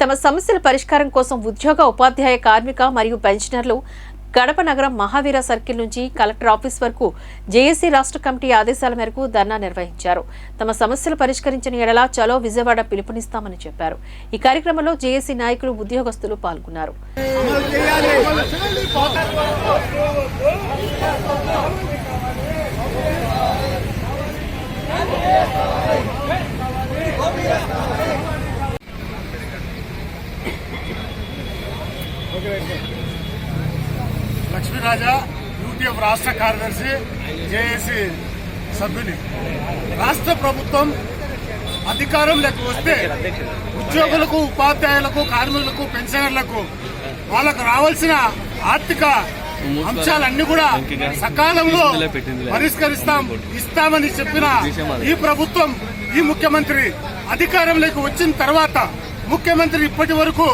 తమ సమస్యల పరిష్కారం కోసం ఉద్యోగ ఉపాధ్యాయ కార్మిక మరియు పెన్షనర్లు గడప నగరం మహావీర సర్కిల్ నుంచి కలెక్టర్ ఆఫీస్ వరకు జేఏసీ రాష్ట్ర కమిటీ ఆదేశాల మేరకు ధర్నా నిర్వహించారు. తమ సమస్యలు పరిష్కరించిన ఎడలా చలో విజయవాడ పిలుపునిస్తామని చెప్పారు. ఈ కార్యక్రమంలో జేఏసీ నాయకులు ఉద్యోగస్తులు పాల్గొన్నారు. లక్ష్మీరాజా యూటీఎఫ్ రాష్ట్ర కార్యదర్శి జేఏసీ సభ్యుని. రాష్ట్ర ప్రభుత్వం అధికారంలోకి వస్తే ఉద్యోగులకు ఉపాధ్యాయులకు కార్మికులకు పెన్షనర్లకు వాళ్ళకు రావాల్సిన ఆర్థిక అంశాలన్నీ కూడా సకాలంలో పరిష్కరిస్తాం ఇస్తామని చెప్పిన ఈ ప్రభుత్వం ఈ ముఖ్యమంత్రి అధికారంలోకి వచ్చిన తర్వాత ముఖ్యమంత్రి ఇప్పటి వరకు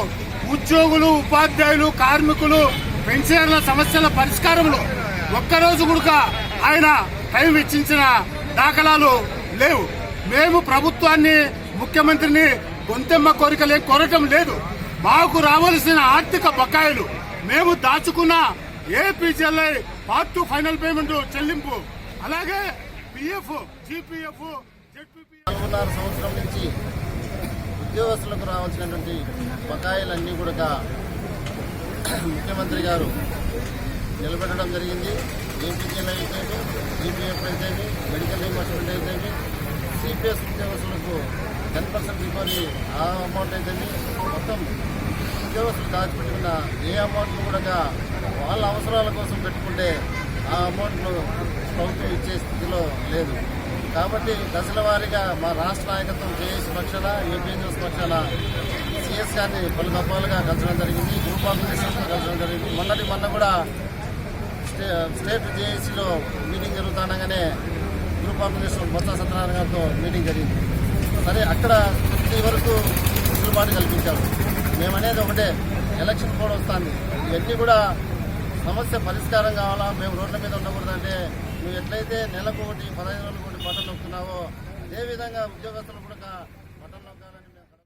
ఉద్యోగులు ఉపాధ్యాయులు కార్మికులు పెన్షనర్ల సమస్యల పరిష్కారంలో ఒక్కరోజు కూడా ఆయన టైం వెచ్చించిన దాఖలాలు లేవు. మేము ప్రభుత్వాన్ని ముఖ్యమంత్రిని గొంతెమ్మ కోరికలే కోరటం లేదు. మాకు రావాల్సిన ఆర్థిక బకాయిలు మేము దాచుకున్న APGLI part two final payment చెల్లింపు. అలాగే పిఎఫ్ జీపీఎఫ్ జెడ్పీపీ సంవత్సరం నుంచి ఉద్యోగస్తులకు రావాల్సినటువంటి బకాయిలన్నీ కూడా ముఖ్యమంత్రి గారు నిలబెట్టడం జరిగింది. ఏపీజీఎల్ అయితేమి జీపీఎఫ్ అయితేమి మెడికల్ రీమర్స్మెంట్ అయితేమి సిపిఎస్ ఉద్యోగస్తులకు టెన్ పర్సెంట్ రికవరీ ఆ అమౌంట్ అయితేమి మొత్తం ఉద్యోగస్తులు దాచిపెట్టుకున్న ఏ అమౌంట్ కూడా వాళ్ళ అవసరాల కోసం పెట్టుకుంటే ఆ అమౌంట్లు ప్రభుత్వం ఇచ్చే స్థితిలో లేదు. కాబట్టి దశల వారీగా మా రాష్ట్ర నాయకత్వం జేఏసీ పక్షాన ఏపీఎన్ఎస్ పక్షాల సిఎస్ గారిని పలు దఫాలుగా కలచడం జరిగింది గ్రూప్ ఆర్గనైజేషన్ కలచడం జరిగింది. మొన్నటి మొన్న కూడా స్టే స్టేట్ జేఏసీలో మీటింగ్ జరుగుతుండగానే గ్రూప్ ఆర్గనైజేషన్ బొత్స సత్యనారాయణ గారితో మీటింగ్ జరిగింది. సరే అక్కడ ఇది వరకు వెసులుబాటు కల్పించారు. మేమనేది ఒకటే ఎలక్షన్ కూడా వస్తుంది. ఇవన్నీ కూడా సమస్య పరిష్కారం కావాలా? మేము రోడ్ల మీద ఉండకూడదంటే నువ్వు ఎట్లయితే నెలకు ఒకటి పదహైదు రోజులు ఒకటి బట్టలు నొక్కున్నావో అదేవిధంగా ఉద్యోగస్తులు కూడా